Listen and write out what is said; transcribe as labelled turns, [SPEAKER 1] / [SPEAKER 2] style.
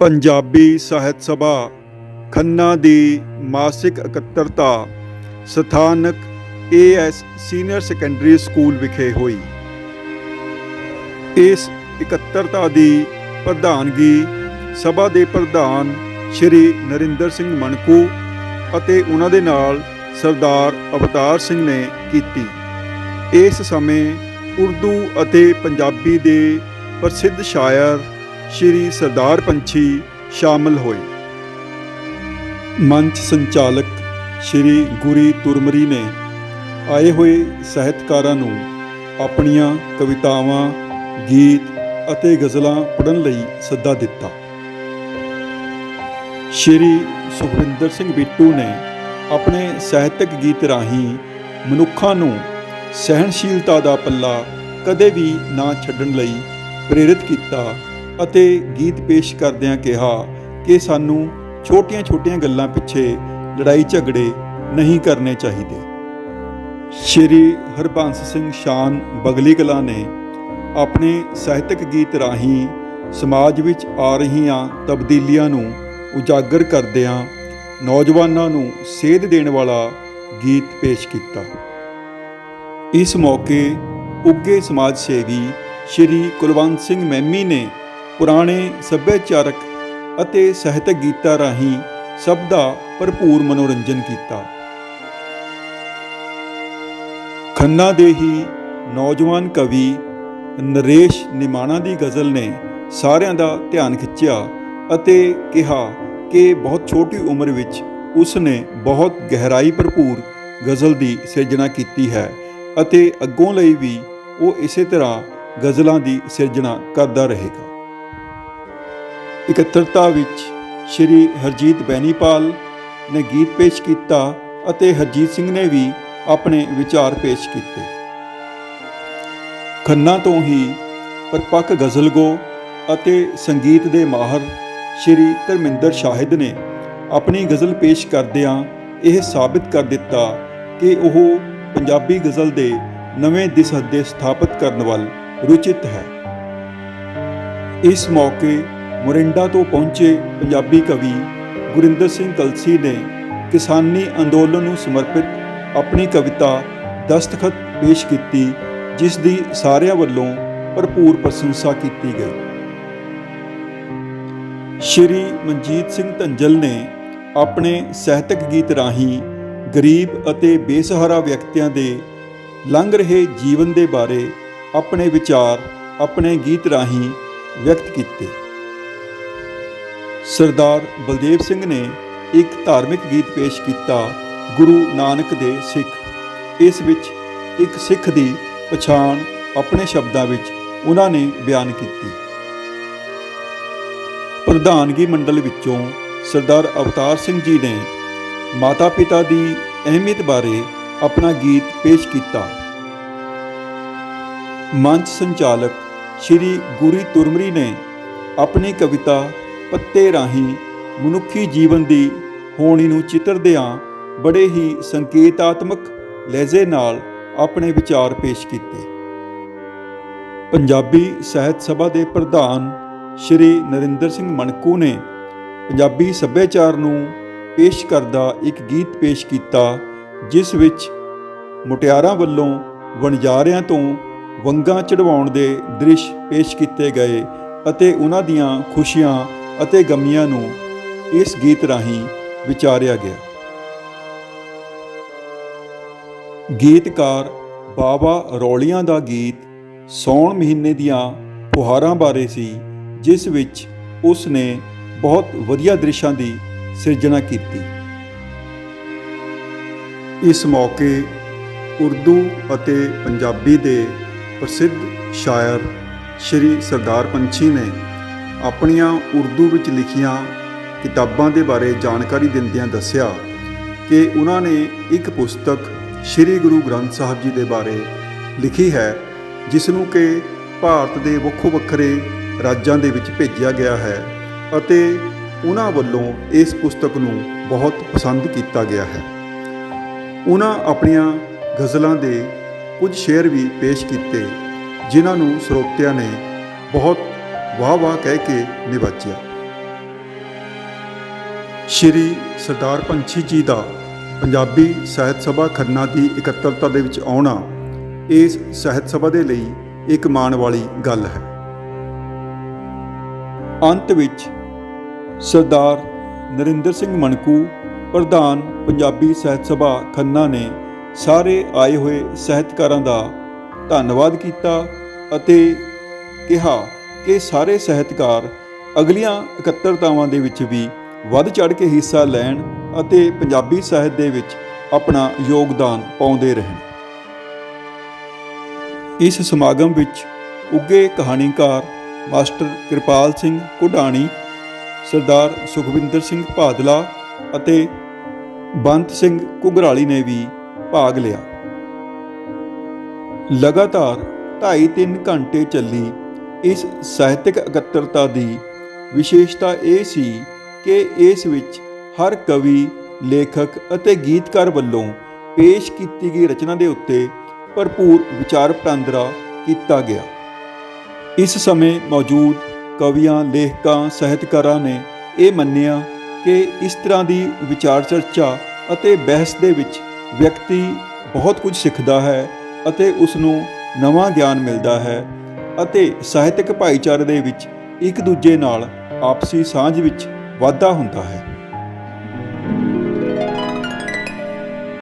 [SPEAKER 1] ਪੰਜਾਬੀ ਸਾਹਿਤ ਸਭਾ, ਖੰਨਾ ਦੀ ਮਾਸਿਕ ਇਕੱਤਰਤਾ, ਸਥਾਨਕ ਏਐਸ ਸੀਨੀਅਰ ਸੈਕੰਡਰੀ ਸਕੂਲ ਵਿਖੇ ਹੋਈ। ਇਸ ਇਕੱਤਰਤਾ ਦੀ ਪ੍ਰਧਾਨਗੀ ਸਭਾ ਦੇ ਪ੍ਰਧਾਨ ਸ਼੍ਰੀ ਨਰਿੰਦਰ ਸਿੰਘ ਮਣਕੂ ਅਤੇ ਉਹਨਾਂ ਦੇ ਨਾਲ ਸਰਦਾਰ ਅਵਤਾਰ ਸਿੰਘ ਨੇ ਕੀਤੀ। ਇਸ ਸਮੇਂ ਉਰਦੂ ਅਤੇ ਪੰਜਾਬੀ ਦੇ ਪ੍ਰਸਿੱਧ ਸ਼ਾਇਰ ਸ਼੍ਰੀ ਸਰਦਾਰ ਪੰਛੀ ਸ਼ਾਮਲ ਹੋਏ। ਮੰਚ ਸੰਚਾਲਕ ਸ਼੍ਰੀ ਗੁਰੀ ਤੁਰਮਰੀ ਨੇ ਆਏ ਹੋਏ ਸਾਹਿਤਕਾਰਾਂ ਨੂੰ ਆਪਣੀਆਂ ਕਵਿਤਾਵਾਂ, ਗੀਤ ਅਤੇ ਗਜ਼ਲਾਂ ਪੜ੍ਹਨ ਲਈ ਸੱਦਾ ਦਿੱਤਾ। ਸ਼੍ਰੀ ਸੁਖਵਿੰਦਰ ਸਿੰਘ ਬਿੱਟੂ ਨੇ ਆਪਣੇ ਸਾਹਿਤਕ ਗੀਤ ਰਾਹੀਂ ਮਨੁੱਖਾਂ ਨੂੰ ਸਹਿਣਸ਼ੀਲਤਾ ਦਾ ਪੱਲਾ ਕਦੇ ਵੀ ਨਾ ਛੱਡਣ ਲਈ ਪ੍ਰੇਰਿਤ ਕੀਤਾ ਅਤੇ ਗੀਤ ਪੇਸ਼ ਕਰਦਿਆਂ ਕਿਹਾ ਕਿ ਸਾਨੂੰ ਛੋਟੀਆਂ-ਛੋਟੀਆਂ ਗੱਲਾਂ ਪਿੱਛੇ ਲੜਾਈ ਝਗੜੇ ਨਹੀਂ ਕਰਨੇ ਚਾਹੀਦੇ। ਸ਼੍ਰੀ ਹਰਬੰਸ ਸਿੰਘ ਸ਼ਾਨ ਬਗਲੀ ਕਲਾ ਨੇ ਆਪਣੇ ਸਾਹਿਤਕ ਗੀਤ ਰਾਹੀਂ ਸਮਾਜ ਵਿੱਚ ਆ ਰਹੀਆਂ ਤਬਦੀਲੀਆਂ ਨੂੰ ਉਜਾਗਰ ਕਰਦਿਆਂ ਨੌਜਵਾਨਾਂ ਨੂੰ ਸੇਧ ਦੇਣ ਵਾਲਾ ਗੀਤ ਪੇਸ਼ ਕੀਤਾ। ਇਸ ਮੌਕੇ ਉੱਗੇ ਸਮਾਜ ਸੇਵੀ ਸ਼੍ਰੀ ਕੁਲਵੰਤ ਸਿੰਘ ਮੈਮੀ ਨੇ ਪੁਰਾਣੇ ਸੱਭਿਆਚਾਰਕ ਅਤੇ ਸਾਹਿਤਕ ਗੀਤਾਂ ਰਾਹੀਂ ਸਭ ਦਾ ਭਰਪੂਰ ਮਨੋਰੰਜਨ ਕੀਤਾ। ਖੰਨਾ ਦੇ ਹੀ ਨੌਜਵਾਨ ਕਵੀ ਨਰੇਸ਼ ਨਿਮਾਣਾ ਦੀ ਗਜ਼ਲ ਨੇ ਸਾਰਿਆਂ ਦਾ ਧਿਆਨ ਖਿੱਚਿਆ ਅਤੇ ਕਿਹਾ ਕਿ ਬਹੁਤ ਛੋਟੀ ਉਮਰ ਵਿੱਚ ਉਸ ਨੇ ਬਹੁਤ ਗਹਿਰਾਈ ਭਰਪੂਰ ਗਜ਼ਲ ਦੀ ਸਿਰਜਣਾ ਕੀਤੀ ਹੈ ਅਤੇ ਅੱਗੋਂ ਲਈ ਵੀ ਉਹ ਇਸੇ ਤਰ੍ਹਾਂ ਗਜ਼ਲਾਂ ਦੀ ਸਿਰਜਣਾ ਕਰਦਾ ਰਹੇਗਾ। ਇਕੱਤਰਤਾ ਵਿੱਚ ਸ਼੍ਰੀ ਹਰਜੀਤ ਬੈਨੀਪਾਲ ਨੇ ਗੀਤ ਪੇਸ਼ ਕੀਤਾ ਅਤੇ ਹਰਜੀਤ ਸਿੰਘ ਨੇ ਵੀ ਆਪਣੇ ਵਿਚਾਰ ਪੇਸ਼ ਕੀਤੇ। ਖੰਨਾ ਤੋਂ ਹੀ ਪਰਪੱਕ ਗਜ਼ਲਗੋ ਅਤੇ ਸੰਗੀਤ ਦੇ ਮਾਹਰ ਸ਼੍ਰੀ ਧਰਮਿੰਦਰ ਸ਼ਾਹਿਦ ਨੇ ਆਪਣੀ ਗਜ਼ਲ ਪੇਸ਼ ਕਰਦਿਆਂ ਇਹ ਸਾਬਿਤ ਕਰ ਦਿੱਤਾ ਕਿ ਉਹ ਪੰਜਾਬੀ ਗਜ਼ਲ ਦੇ ਨਵੇਂ ਦਿਸਹੱਦੇ ਸਥਾਪਿਤ ਕਰਨ ਵੱਲ ਰੁਚਿਤ ਹੈ। ਇਸ ਮੌਕੇ ਮੋਰਿੰਡਾ ਤੋਂ ਪਹੁੰਚੇ ਪੰਜਾਬੀ ਕਵੀ ਗੁਰਿੰਦਰ ਸਿੰਘ ਕਲਸੀ ਨੇ ਕਿਸਾਨੀ ਅੰਦੋਲਨ ਨੂੰ ਸਮਰਪਿਤ ਆਪਣੀ ਕਵਿਤਾ ਦਸਤਖਤ ਪੇਸ਼ ਕੀਤੀ, ਜਿਸ ਦੀ ਸਾਰਿਆਂ ਵੱਲੋਂ ਭਰਪੂਰ ਪ੍ਰਸ਼ੰਸਾ ਕੀਤੀ ਗਈ। ਸ਼੍ਰੀ ਮਨਜੀਤ ਸਿੰਘ ਧੰਜਲ ਨੇ ਆਪਣੇ ਸਾਹਿਤਕ ਗੀਤ ਰਾਹੀਂ ਗਰੀਬ ਅਤੇ ਬੇਸਹਾਰਾ ਵਿਅਕਤੀਆਂ ਦੇ ਲੰਘ ਰਹੇ ਜੀਵਨ ਦੇ ਬਾਰੇ ਆਪਣੇ ਵਿਚਾਰ, ਆਪਣੇ ਗੀਤ ਰਾਹੀਂ ਵਿਅਕਤ ਕੀਤੇ। ਸਰਦਾਰ ਬਲਦੇਵ ਸਿੰਘ ਨੇ ਇੱਕ ਧਾਰਮਿਕ ਗੀਤ ਪੇਸ਼ ਕੀਤਾ ਗੁਰੂ ਨਾਨਕ ਦੇ ਸਿੱਖ। ਇਸ ਵਿੱਚ ਇੱਕ ਸਿੱਖ ਦੀ ਪਛਾਣ ਆਪਣੇ ਸ਼ਬਦਾਂ ਵਿੱਚ ਉਹਨਾਂ ਨੇ ਬਿਆਨ ਕੀਤੀ। ਪ੍ਰਧਾਨਗੀ ਮੰਡਲ ਵਿੱਚੋਂ ਸਰਦਾਰ ਅਵਤਾਰ ਸਿੰਘ ਜੀ ਨੇ ਮਾਤਾ ਪਿਤਾ ਦੀ ਅਹਿਮੀਅਤ ਬਾਰੇ ਆਪਣਾ ਗੀਤ ਪੇਸ਼ ਕੀਤਾ। ਮੰਚ ਸੰਚਾਲਕ ਸ਼੍ਰੀ ਗੁਰੀ ਤੁਰਮਰੀ ਨੇ ਆਪਣੀ ਕਵਿਤਾ ਪੱਤੇ ਰਾਹੀਂ ਮਨੁੱਖੀ ਜੀਵਨ ਦੀ ਹੋਣੀ ਨੂੰ ਚਿੱਤਰਦਿਆਂ ਬੜੇ ਹੀ ਸੰਕੇਤਾਤਮਕ ਲਹਿਜ਼ੇ ਨਾਲ ਆਪਣੇ ਵਿਚਾਰ ਪੇਸ਼ ਕੀਤੇ। ਪੰਜਾਬੀ ਸਾਹਿਤ ਸਭਾ ਦੇ ਪ੍ਰਧਾਨ ਸ਼੍ਰੀ ਨਰਿੰਦਰ ਸਿੰਘ ਮਣਕੂ ਨੇ ਪੰਜਾਬੀ ਸੱਭਿਆਚਾਰ ਨੂੰ ਪੇਸ਼ ਕਰਦਾ ਇੱਕ ਗੀਤ ਪੇਸ਼ ਕੀਤਾ, ਜਿਸ ਵਿੱਚ ਮੁਟਿਆਰਾਂ ਵੱਲੋਂ ਵਣਜਾਰਿਆਂ ਤੋਂ ਵੰਗਾਂ ਚੜਵਾਉਣ ਦੇ ਦ੍ਰਿਸ਼ ਪੇਸ਼ ਕੀਤੇ ਗਏ ਅਤੇ ਉਹਨਾਂ ਦੀਆਂ ਖੁਸ਼ੀਆਂ ਅਤੇ ਗਮੀਆਂ ਨੂੰ ਇਸ ਗੀਤ ਰਾਹੀਂ ਵਿਚਾਰਿਆ ਗਿਆ। ਗੀਤਕਾਰ ਬਾਬਾ ਰੌਲੀਆਂ ਦਾ ਗੀਤ ਸੌਣ ਮਹੀਨੇ ਦੀਆਂ ਫੁਹਾਰਾਂ ਬਾਰੇ ਸੀ, ਜਿਸ ਵਿੱਚ ਉਸ ਨੇ ਬਹੁਤ ਵਧੀਆ ਦ੍ਰਿਸ਼ਾਂ ਦੀ ਸਿਰਜਣਾ ਕੀਤੀ। ਇਸ ਮੌਕੇ ਉਰਦੂ ਅਤੇ ਪੰਜਾਬੀ ਦੇ ਪ੍ਰਸਿੱਧ ਸ਼ਾਇਰ ਸ਼੍ਰੀ ਸਰਦਾਰ ਪੰਛੀ ਨੇ ਆਪਣੀਆਂ ਉਰਦੂ ਵਿੱਚ ਲਿਖੀਆਂ ਕਿਤਾਬਾਂ ਦੇ ਬਾਰੇ ਜਾਣਕਾਰੀ ਦਿੰਦਿਆਂ ਦੱਸਿਆ ਕਿ ਉਹਨਾਂ ਨੇ ਇੱਕ ਪੁਸਤਕ ਸ਼੍ਰੀ ਗੁਰੂ ਗ੍ਰੰਥ ਸਾਹਿਬ ਜੀ ਦੇ ਬਾਰੇ ਲਿਖੀ ਹੈ ਜਿਸ ਨੂੰ ਕਿ ਭਾਰਤ ਦੇ ਵੱਖੋ ਵੱਖਰੇ ਰਾਜਾਂ ਦੇ ਵਿੱਚ ਭੇਜਿਆ ਗਿਆ ਹੈ ਅਤੇ ਉਹਨਾਂ ਵੱਲੋਂ ਇਸ ਪੁਸਤਕ ਨੂੰ ਬਹੁਤ ਪਸੰਦ ਕੀਤਾ ਗਿਆ ਹੈ। ਉਹਨਾਂ ਆਪਣੀਆਂ ਗਜ਼ਲਾਂ ਦੇ ਕੁਝ ਸ਼ੇਰ ਵੀ ਪੇਸ਼ ਕੀਤੇ, ਜਿਨ੍ਹਾਂ ਨੂੰ ਸਰੋਤਿਆਂ ਨੇ ਬਹੁਤ ਵਾਹ ਵਾਹ ਕਹਿ ਕੇ ਨਿਵਾਜਿਆ। ਸ਼੍ਰੀ ਸਰਦਾਰ ਪੰਛੀ ਜੀ ਦਾ ਪੰਜਾਬੀ ਸਾਹਿਤ ਸਭਾ ਖੰਨਾ ਦੀ ਇਕੱਤਰਤਾ ਦੇ ਵਿੱਚ ਆਉਣਾ ਇਸ ਸਾਹਿਤ ਸਭਾ ਦੇ ਲਈ ਇੱਕ ਮਾਣ ਵਾਲੀ ਗੱਲ ਹੈ। ਅੰਤ ਵਿੱਚ ਸਰਦਾਰ ਨਰਿੰਦਰ ਸਿੰਘ ਮਣਕੂ, ਪ੍ਰਧਾਨ ਪੰਜਾਬੀ ਸਾਹਿਤ ਸਭਾ ਖੰਨਾ ਨੇ ਸਾਰੇ ਆਏ ਹੋਏ ਸਾਹਿਤਕਾਰਾਂ ਦਾ ਧੰਨਵਾਦ ਕੀਤਾ ਅਤੇ ਕਿਹਾ ਕਿ ਸਾਰੇ ਸਾਹਿਤਕਾਰ ਅਗਲੀਆਂ ਇਕੱਤਰਤਾਵਾਂ ਦੇ ਵਿੱਚ ਵੀ ਵੱਧ ਚੜ ਕੇ ਹਿੱਸਾ ਲੈਣ ਅਤੇ ਪੰਜਾਬੀ ਸਾਹਿਤ ਦੇ ਵਿੱਚ ਆਪਣਾ ਯੋਗਦਾਨ ਪਾਉਂਦੇ ਰਹਿਣ। ਇਸ ਸਮਾਗਮ ਵਿੱਚ ਉੱਗੇ ਕਹਾਣੀਕਾਰ ਮਾਸਟਰ ਕਿਰਪਾਲ ਸਿੰਘ ਕੁਢਾਣੀ ਸਰਦਾਰ ਸੁਖਵਿੰਦਰ ਸਿੰਘ ਭਾਦਲਾ ਅਤੇ ਬੰਤ ਸਿੰਘ ਕੁਗਰਾਲੀ ਨੇ ਵੀ ਭਾਗ ਲਿਆ। ਲਗਾਤਾਰ 2.5-3 ਘੰਟੇ ਚੱਲੀ ਇਸ ਸਾਹਿਤਕ ਇਕੱਤਰਤਾ ਦੀ ਵਿਸ਼ੇਸ਼ਤਾ ਇਹ ਸੀ ਕਿ ਇਸ ਵਿੱਚ ਹਰ ਕਵੀ, ਲੇਖਕ ਅਤੇ ਗੀਤਕਾਰ ਵੱਲੋਂ ਪੇਸ਼ ਕੀਤੀ ਗਈ ਰਚਨਾ ਦੇ ਉੱਤੇ ਭਰਪੂਰ ਵਿਚਾਰ ਵਟਾਂਦਰਾ ਕੀਤਾ ਗਿਆ। ਇਸ ਸਮੇਂ ਮੌਜੂਦ ਕਵੀਆਂ, ਲੇਖਕਾਂ, ਸਾਹਿਤਕਾਰਾਂ ਨੇ ਇਹ ਮੰਨਿਆ ਕਿ ਇਸ ਤਰ੍ਹਾਂ ਦੀ ਵਿਚਾਰ ਚਰਚਾ ਅਤੇ ਬਹਿਸ ਦੇ ਵਿੱਚ ਵਿਅਕਤੀ ਬਹੁਤ ਕੁਝ ਸਿੱਖਦਾ ਹੈ ਅਤੇ ਉਸ ਨੂੰ ਨਵਾਂ ਗਿਆਨ ਮਿਲਦਾ ਹੈ। ਅਤੇ ਸਾਹਿਤਕ ਭਾਈਚਾਰੇ ਦੇ ਵਿੱਚ ਇੱਕ ਦੂਜੇ ਨਾਲ ਆਪਸੀ ਸਾਂਝ ਵਿੱਚ ਵਾਧਾ ਹੁੰਦਾ ਹੈ।